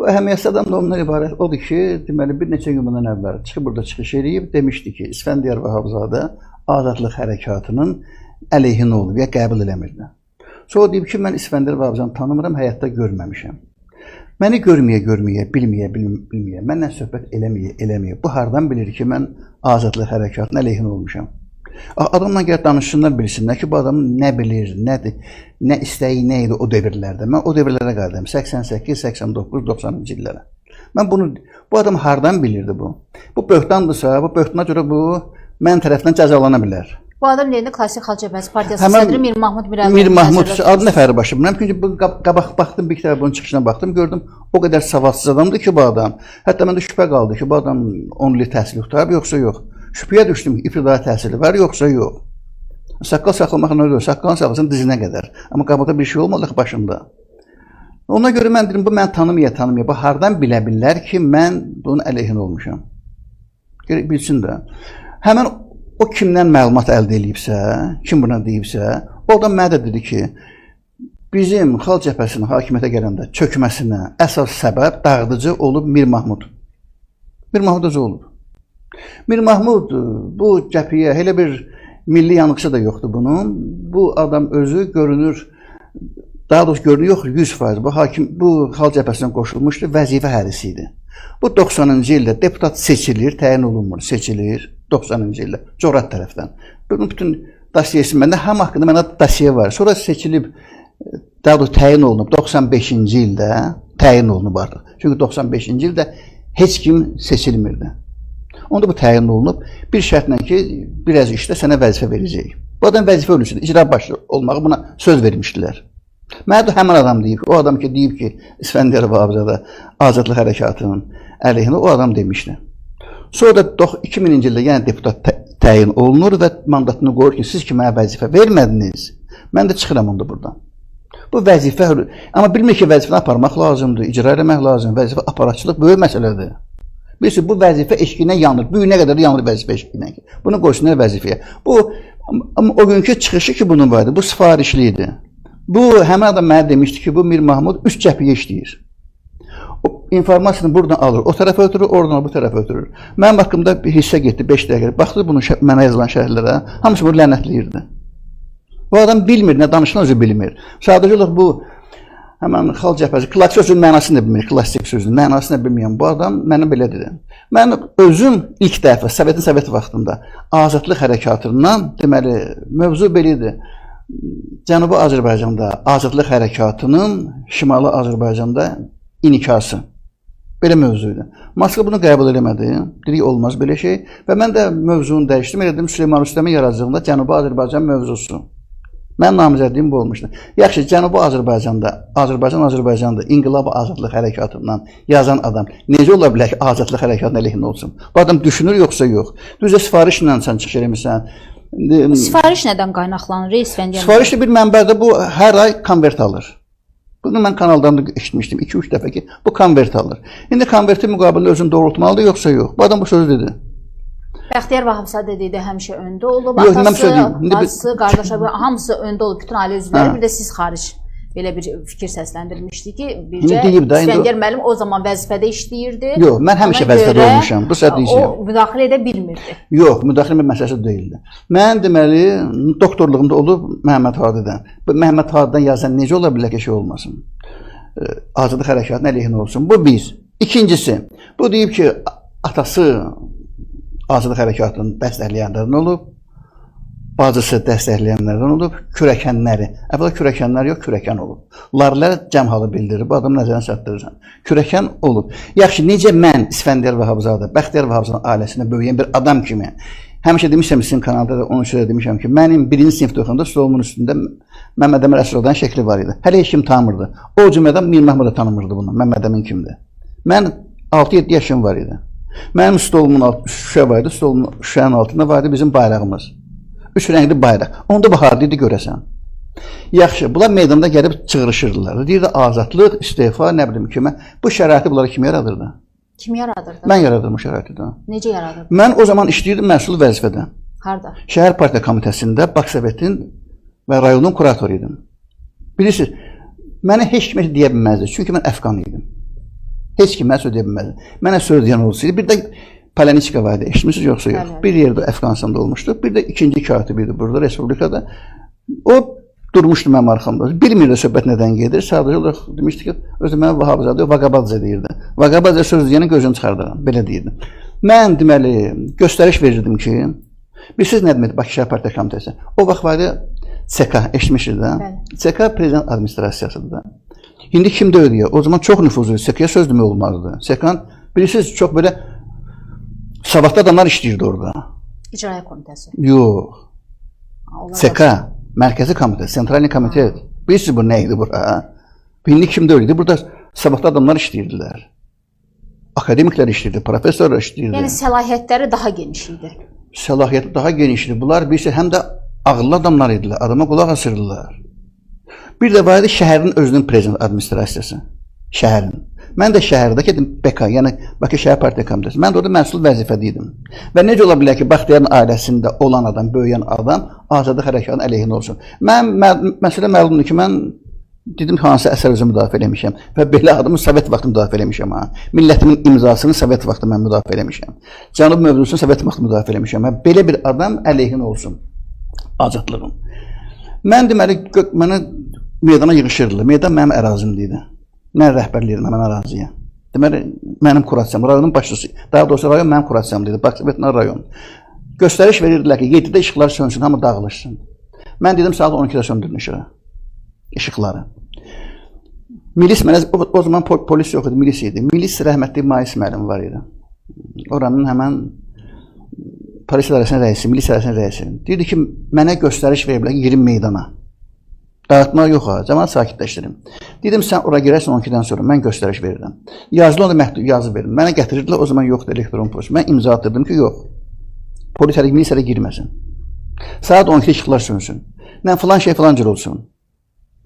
Bu əhəmiyyətli adam da ondan ibarət odur ki, deməli bir neçə gün bundan əvvəl çıxıb burada çıxış eləyib demişdi ki, İsfəndiyar Vahabzadə azadlıq hərəkatının əleyhinə olub ya qəbul eləmirdi. Sonra deyib ki, mən İsfəndiyar Vahabzanı tanımıram, həyatda görməmişəm. Məni görməyə, görməyə, bilməyə, bilm- bilməyə, mənlə söhbət eləməyə, eləməyə. Bu hardan bilir ki, mən azadlıq hərəkatının əleyhinə olmuşam? Adamla gəl danışsınlar bilsinlər ki, bu adam nə bilir, nədir, nə istəyi nə idi o dövrlərdə. Mən o dövrlərə qayıdıram. 88, 89, 90-cı illərə. Mən bunu bu adam hardan bilirdi bu? Bu böhtandırsa, bu böhtana görə bu mən tərəfindən cəzalana bilər. Bu adam deyəndə Klassik Xalq Cəbhəsi Partiyası Həmən sədri Mir Mahmud Mirəli. Mir Mahmud adı nəfəri başı. Bilmirəm çünki bu qab- qabaq baxdım bir dəfə bunun çıxışına baxdım, gördüm o qədər savadsız adamdır ki bu adam. Hətta məndə şübhə qaldı ki, bu adam 10 il təhsil tutar yoxsa yox. Şübhəyə düşdüm, ibtidai təhsili var yoxsa yox. Saqqal saxlamaq nə olur? Saqqalın saxlasın dizinə qədər. Amma qabaqda bir şey olmadı başında. Ona görə mən dedim bu mən tanımaya tanımaya. Bu hardan bilə bilər ki, mən bunun əleyhinə olmuşam. Gərək bilsin də. Həmin o kimdən məlumat əldə eləyibsə, kim buna deyibsə, o da mənə də dedi ki, bizim xalq cəbhəsinin hakimiyyətə gələndə çökməsinə əsas səbəb dağıdıcı olub Mir Mahmud. Mir Mahmud özü olub. Mir Mahmud bu cəbhəyə elə bir milli yanıqısı da yoxdur bunun. Bu adam özü görünür daha doğrusu görünür yox 100%. Bu hakim bu xalq cəbhəsinə qoşulmuşdu, vəzifə hərisi idi. Bu 90-cı ildə deputat seçilir, təyin olunmur, seçilir 90-cı ildə Corat tərəfdən. Bunun bütün dasiyesi məndə həm haqqında məndə dasiye var. Sonra seçilib daha doğrusu təyin olunub 95-ci ildə təyin olunub artıq. Çünki 95-ci ildə heç kim seçilmirdi. Onda bu təyin olunub bir şərtlə ki, biraz işdə sənə vəzifə verəcəyik. Bu adam vəzifə ölçüsüdür. İcra başçı olmağı buna söz vermişdilər. Mənə də həmin adam deyib, o adam ki deyib ki, İsfəndiyar Vahabzadə azadlıq hərəkatının əleyhinə o adam demişdi. Sonra da dox- 2000-ci ildə yenə deputat tə- təyin olunur və mandatını qoyur ki, siz ki mənə vəzifə vermədiniz. Mən də çıxıram onda burdan. Bu vəzifə amma bilmir ki, vəzifəni aparmaq lazımdır, icra etmək lazımdır. Vəzifə aparatçılıq böyük məsələdir. Bilirsiniz, bu vəzifə eşqinə yanır. Bu günə qədər yanır vəzifə eşqinə. Bunu qoysunlar vəzifəyə. Bu amma o günkü çıxışı ki bunun var idi, bu sifarişli idi. Bu həmin adam mənə demişdi ki, bu Mir Mahmud üç cəbhəyə işləyir. İnformasiyanı buradan alır, o tərəfə ötürür, oradan bu tərəfə ötürür. Mənim haqqımda bir hissə getdi 5 dəqiqə. Baxdı bunun şə- mənə yazılan şərhlərə, hamısı bunu lənətləyirdi. Bu adam bilmir, nə danışılan özü bilmir. Sadəcə olaraq bu həmən xalq cəbhəsi, klassik sözün mənasını da bilmir, klassik sözün mənasını bilməyən bu adam mənə belə dedi. Mən özüm ilk dəfə Sovetin Sovet vaxtında azadlıq hərəkatından, deməli, mövzu belə idi. Cənubi Azərbaycanda azadlıq hərəkatının Şimali Azərbaycanda inikası. Belə mövzu idi. Moskva bunu qəbul eləmədi. Dedi olmaz belə şey və mən də mövzunu dəyişdim. Elə dedim Süleyman Rüstəmin yaradıcılığında Cənubi Azərbaycan mövzusu. Mən namizədliyim bu olmuşdu. Yaxşı, Cənubi Azərbaycanda, Azərbaycan Azərbaycanda İnqilab Azadlıq Hərəkatından yazan adam necə ola bilər ki, azadlıq hərəkatının əleyhinə olsun? Bu adam düşünür yoxsa yox? Düzə sifarişlə sən çıxış eləmisən. Sifariş nədən qaynaqlanır? Sifarişli bir mənbədə bu hər ay konvert alır. Bunu mən kanaldan da eşitmişdim 2-3 dəfə ki, bu konvert alır. İndi konverti müqabilində özünü doğrultmalıdır yoxsa yox? Bu adam bu sözü dedi. Bəxtiyar Vahabzadə dedi həmişə öndə olub. Yox, mən Atası, söyləyim. İndi bir- bacısı, qardaşı hamısı öndə olub bütün ailə üzvləri. Hə. Bir də siz xaric belə bir fikir səsləndirmişdi ki, bircə deyib də, İsfəndiyar müəllim o zaman vəzifədə işləyirdi. Yox, mən həmişə vəzifədə olmuşam. Bu səhv deyirsən. O müdaxilə edə bilmirdi. Yox, müdaxilə bir məsələsi deyildi. Mən deməli doktorluğumda olub Məhəmməd Hadidən. Bu Məhəmməd Hadidən yazan necə ola bilər ki, şey olmasın? Azadlıq hərəkatının əleyhinə olsun. Bu bir. İkincisi, bu deyib ki, atası Azadlıq hərəkatının dəstəkləyənlərdən olub, bacısı dəstəkləyənlərdən olub, kürəkənləri. Əvvəla kürəkənlər yox, kürəkən olub. Larlər cəmhalı bildirir. Bu adam nəzərə çatdırırsan. Kürəkən olub. Yaxşı, necə mən İsfəndiyar Vahabzadə, Bəxtiyar Vahabzadə ailəsində böyüyən bir adam kimi Həmişə demişəm sizin kanalda da onun üçün də demişəm ki, mənim birinci sinifdə oxuyanda stolumun üstündə Məmməd Əmir Əsrovdan şəkli var idi. Hələ heç kim tanımırdı. O cümlədən Mir Məhmud da tanımırdı bunu. Məmməd Əmin kimdir? Mən 6-7 yaşım var idi. Mənim stolumun altında şüşə var idi. Stolumun şüşənin altında var idi bizim bayrağımız. Üç rəngli bayraq. Onu da bahardıydı görəsən. Yaxşı, bunlar meydanda gəlib çığırışırdılar. Deyirdi azadlıq, istefa, nə bilim kimə. Bu şəraiti bunları kim yaradırdı? Kim yaradırdı? Mən yaradırdım şəraiti də. Necə yaradırdın? Mən o zaman işləyirdim məsul vəzifədə. Harda? Şəhər Partiya Komitəsində Baksovetin və rayonun kuratoru idim. Bilirsiniz, mənə heç kim deyə bilməzdi, çünki mən əfqan idim. Heç kim mənə söz deyə bilməzdi. Mənə söz deyən olsaydı, bir də Pələniçkovaya eşitmişsiniz yoxsa yox? Hələ. Bir yerdə Əfqanistanda olmuşdu, bir də ikinci katibi idi burada respublikada. O durmuşdu mənim arxamda. Bilmirdi söhbət nədən gedir. Sadəcə olaraq demişdi ki, özü mənə Vahabzadə, Vaqabadzə deyirdi. Vaqabadzə söz deyənin gözünü çıxardıram, belə deyirdi. Mən deməli göstəriş verirdim ki, bilirsiniz nə deməkdir Bakı Şəhər Partiya Komitəsi? O vaxt var CK, eşitmişiz də. CK prezident administrasiyasıdır da. İndi kim ödəyir? O zaman çox nüfuzlu. CK-yə söz demək olmazdı. CK-nın bilirsiniz çox belə Sabahta adamlar işliyordu orada. İcraya komitesi. Yok. Seka. Merkezi komite, sentralni komite. Ha. Bilirsiniz bu neydi bura? Binli kimde öyleydi? Burada sabahta adamlar işleyirdiler. Akademikler işleyirdi, profesörler işleyirdi. Yani selahiyetleri daha geniş idi. Selahiyeti daha genişti. Bunlar birisi şey, hem de ağıllı adamlar idiler. Adama kulak asırdılar. Bir de vardı şehrin özünün prezident administrasiyası. Şehrin. Mən də şəhərdəki idim BK, yəni Bakı Şəhər Partiya Komitəsi. Mən də orada məsul vəzifədə idim. Və necə ola bilər ki, Baxtiyarın ailəsində olan adam, böyüyən adam azadlıq hərəkatının əleyhinə olsun? Mən mə məsələ məlumdur ki, mən dedim hansı əsər özü müdafiə eləmişəm və belə adımı Sovet vaxtı müdafiə eləmişəm ha. Millətimin imzasını Sovet vaxtı mən müdafiə eləmişəm. Cənub mövzusunu Sovet vaxtı müdafiə eləmişəm. Hə, belə bir adam əleyhinə olsun azadlığım. Mən deməli mənə meydana yığışırdılar. Meydan mənim ərazimdə idi. Mən rəhbərliyirəm həmən əraziyə. Deməli, mənim kurasiyam, rayonun başçısı. Daha doğrusu rayon mənim kurasiyam dedi. Bakıbetnar rayon. Göstəriş verirdilər ki, 7-də işıqlar sönsün, hamı dağılışsın. Mən dedim, saat 12-də söndürün işığı. İşıqları. Milis mənə, o, o zaman pol polis yox idi, milis idi. Milis rəhmətli Mayis müəllim var idi. Oranın həmən polis idarəsinin rəisi, milis idarəsinin rəisi. Deyirdi ki, mənə göstəriş veriblər 20 meydana. Dağıtma yox ha, cəmaat sakitləşdirin. Dedim sən ora girərsən 12-dən sonra mən göstəriş verirəm. Yazılı onda məktub yazı verin. Mənə gətirirdilər o zaman yoxdur elektron poçt. Mən imza atdırdım ki, yox. Polis hələ milisiyaya girməsin. Saat 12-də işıqlar sönsün. Mən filan şey filan cür olsun.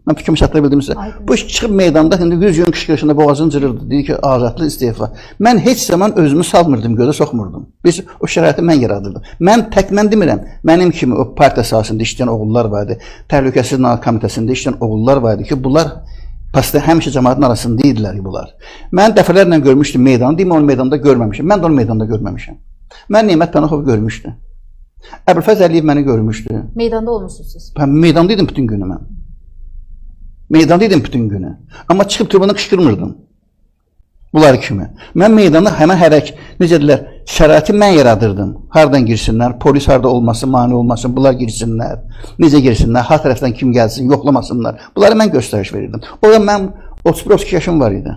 Mən fikrimi çatdıra bildimsə, bu çıxıb meydanda indi 100 gün qışqırışında boğazını cırırdı. Deyir ki, azadlıq istefa. Mən heç zaman özümü salmırdım, gözə soxmurdum. Biz o şəraiti mən yaradırdım. Mən tək mən demirəm. Mənim kimi o partiya sahəsində işləyən oğullar var idi. Təhlükəsizlik komitəsində işləyən oğullar var idi ki, bunlar Pastda həmişə cəmaatın arasında idilər bunlar. Mən dəfələrlə görmüşdüm meydanı, deyim onu meydanda görməmişəm. Mən də onu meydanda görməmişəm. Mən Nemət Pənaxov görmüşdü. Əbülfəz Əliyev məni görmüşdü. Meydanda olmusunuz siz? Mən meydanda idim bütün günü mən. Meydandaydın bütün günü. Amma çıxıb tribuna qışqırmırdın. Bunlar kimi. Mən meydanı həmən hərək, necə deyirlər, şəraiti mən yaradırdım. Hardan girsinlər, polis harda olmasın, mani olmasın, bunlar girsinlər. Necə girsinlər, ha tərəfdən kim gəlsin, yoxlamasınlar. Bunları mən göstəriş verirdim. Orada mən 32 yaşım var idi.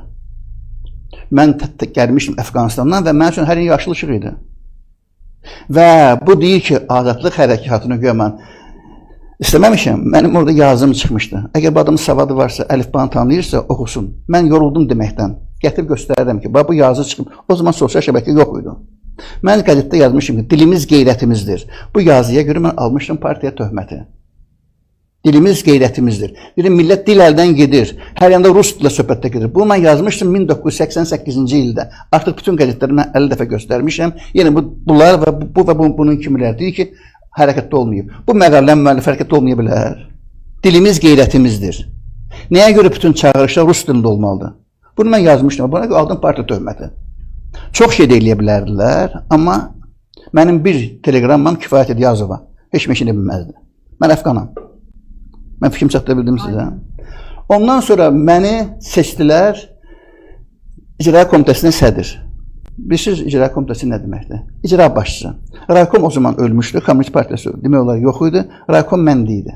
Mən gəlmişdim Əfqanistandan və mənim üçün hər yer yaşıl işıq idi. Və bu deyir ki, azadlıq hərəkatını görə mən İstememişim. Benim orada yazım çıkmıştı. Eğer bu adamın savadı varsa, elifbanı tanıyırsa okusun. Ben yoruldum demekten. Getir gösterdim ki bu yazı çıkmış. O zaman sosyal şebeke yok idi. Ben gazetede yazmışım ki dilimiz geyretimizdir. Bu yazıya göre ben almıştım partiye töhmeti. Dilimiz geyretimizdir. Dedim millet dil elden gedir. Her yanda Rus diliyle söhbette gedir. Bunu ben yazmıştım 1988. yılda. Artık bütün gazetelerime 50 defa göstermişim. Yani bu, bunlar ve bu, bu ve bu, bunun kimiler diyor ki hərəkətdə olmayıb. Bu məqalənin müəllifi hərəkətdə olmaya bilər. Dilimiz qeyrətimizdir. Nəyə görə bütün çağırışlar rus dilində olmalıdır? Bunu mən yazmışdım. Buna görə aldım partiya töhməti. Çox şey deyə bilərdilər, amma mənim bir teleqramam kifayət idi yazıva. Heç meşini bilməzdi. Mən əfqanam. Mən fikrim çatdıra bildim sizə. Ondan sonra məni seçdilər İcra Komitəsinin sədir. Bir Bilirsiniz icra komitəsi nə deməkdir? İcra başçısı. Rakom o zaman ölmüşdü, Komünist Partiyası demək olar yox idi. Rakom məndə idi.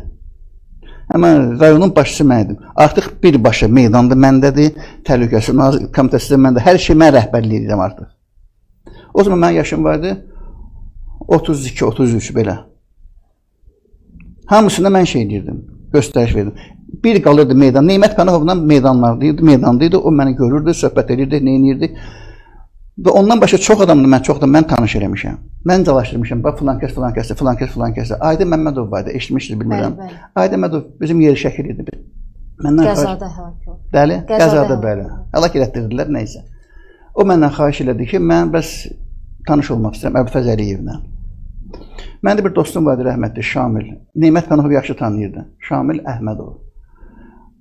Rayonun başçısı mən idim. Artıq birbaşa meydanda məndədir, təhlükəsizlik komitəsi də məndə, hər şey mən rəhbərlik edirəm artıq. O zaman mənim yaşım var idi 32, 33 belə. Hamısında mən şey edirdim, göstəriş verdim. Bir qalırdı meydan. Neymət Pənahovla meydanlardaydı, meydandaydı. O məni görürdü, söhbət edirdi, nə. Ondan başqa çox adamla mən çox da mən tanış eləmişəm. Mən calaşdırmışam. Bax filan kəs, filan kəs, filan kəs, filan kəs. Aydın Məmmədov var idi, eşitmişdi bilmirəm. Bəli, bəli. Aydın Məmmədov bizim yeri şəkil idi. Məndən Qəzada həlak oldu. Bəli, Qəzada qəzada bəli. Həlak elətdirdilər nə isə. O məndən xahiş elədi ki, mən bəs tanış olmaq istəyirəm Əbülfəz Əliyevlə. Mənim də bir dostum vardı rəhmətli Şamil. Nemət Pənahov yaxşı tanıyırdı. Şamil Əhmədov.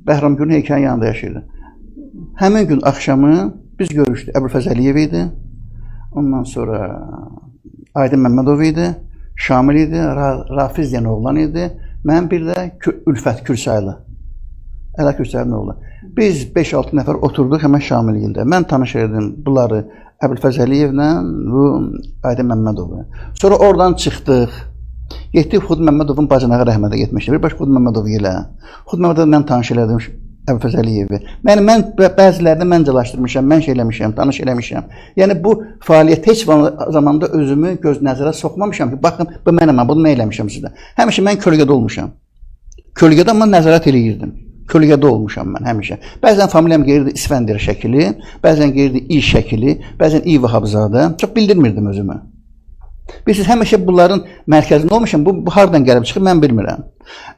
Bəhramgülün heykəlinin yanında yaşayırdı. Həmin gün axşamı biz görüşdük. Əbülfəz Əliyev idi. Ondan sonra Aydın Məmmədov idi. Şamil idi. Ra Rafiz deyən oğlan idi. Mən bir də Ülfət Kürsaylı. Əla Kürsaylı oğlu. Biz 5-6 nəfər oturduq həmin Şamil ildə. Mən tanış edim bunları Əbülfəz Əliyevlə bu Aydın Məmmədovla. Sonra oradan çıxdıq. Getdik Xud Məmmədovun bacınağı rəhmətə getmişdi. Bir baş Xud Məmmədov ilə. Xud Məmmədovla tanış elədim Əbülfəz Əliyevi. Mən mən bə- bəzilərini mən calaşdırmışam, mən şey eləmişəm, tanış eləmişəm. Yəni bu fəaliyyət heç zamanda özümü göz nəzərə soxmamışam ki, baxın bu mənəm, bunu mən eləmişəm sizə. Həmişə mən kölgədə olmuşam. Kölgədə amma nəzarət eləyirdim. Kölgədə olmuşam mən həmişə. Bəzən familiyam gəlirdi İsfəndir şəkili, bəzən gəlirdi İ şəkili, bəzən İ Vahabzadə. Çox bildirmirdim özümü. Bilirsiniz, həmişə bunların mərkəzində olmuşam. Bu, bu hardan gəlib çıxıb mən bilmirəm.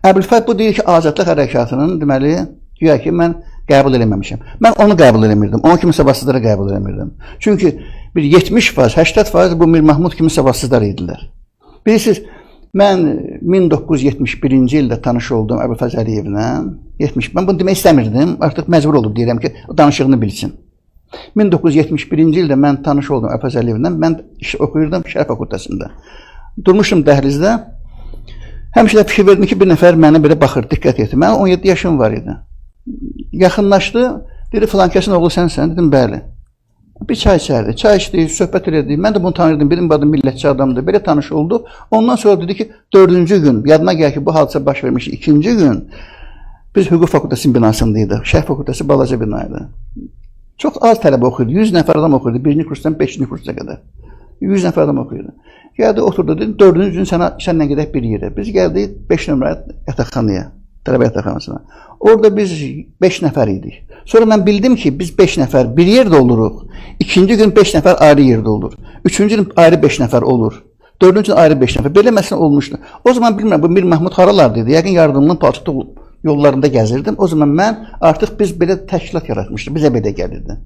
Əbülfət bu deyir ki, azadlıq hərəkatının deməli, güya ki mən qəbul eləməmişəm. Mən onu qəbul eləmirdim. Onun kimi savadsızları qəbul eləmirdim. Çünki bir 70%, 80% bu Mir Mahmud kimi savadsızlar idilər. Bilirsiniz, mən 1971-ci ildə tanış oldum Əbülfəz Əliyevlə. 70 mən bunu demək istəmirdim. Artıq məcbur olub deyirəm ki, danışığını bilsin. 1971-ci ildə mən tanış oldum Əbülfəz Əliyevlə. Mən oxuyurdum Şərəf fakültəsində. Durmuşum dəhlizdə. Həmişə də fikir verdim ki, bir nəfər mənə belə baxır, diqqət etdi. Mənim 17 yaşım var idi. Yaxınlaşdı, dedi filan kəsin oğlu sənsən? Dedim, bəli. Bir çay içərdi. Çay içdik, söhbət elədik. Mən də bunu tanıyırdım. Benim adım millətçi adamdır. Belə tanış olduq. Ondan sonra dedi ki, dördüncü gün, yadına gəl ki, bu hadisə baş vermiş ikinci gün biz hüquq fakültəsinin binasındaydıq. Şərh fakültəsi balaca bina idi. Çox az tələbə oxuyurdu. 100 nəfər adam oxuyurdu. Birinci kursdan 5-ci kursa qədər. 100 nəfər adam oxuyurdu. Gəldi, oturdu, dedi, dördüncü gün sənə, sənlə gedək bir yerə. Biz gəldik 5 nömrə yataqxanaya, tələbə yataqxanasına. Orada biz 5 nəfər idik. Sonra mən bildim ki, biz 5 nəfər bir yerdə oluruq. İkinci gün 5 nəfər ayrı yerdə olur. Üçüncü gün ayrı 5 nəfər olur. Dördüncü gün ayrı 5 nəfər. Belə məsələ olmuşdu. O zaman bilmirəm, bu Mir Mahmud haralarda idi. Yəqin yardımının palçıqda yollarında gəzirdim. O zaman mən artıq biz belə təşkilat yaratmışdıq. Bizə belə gəlirdi.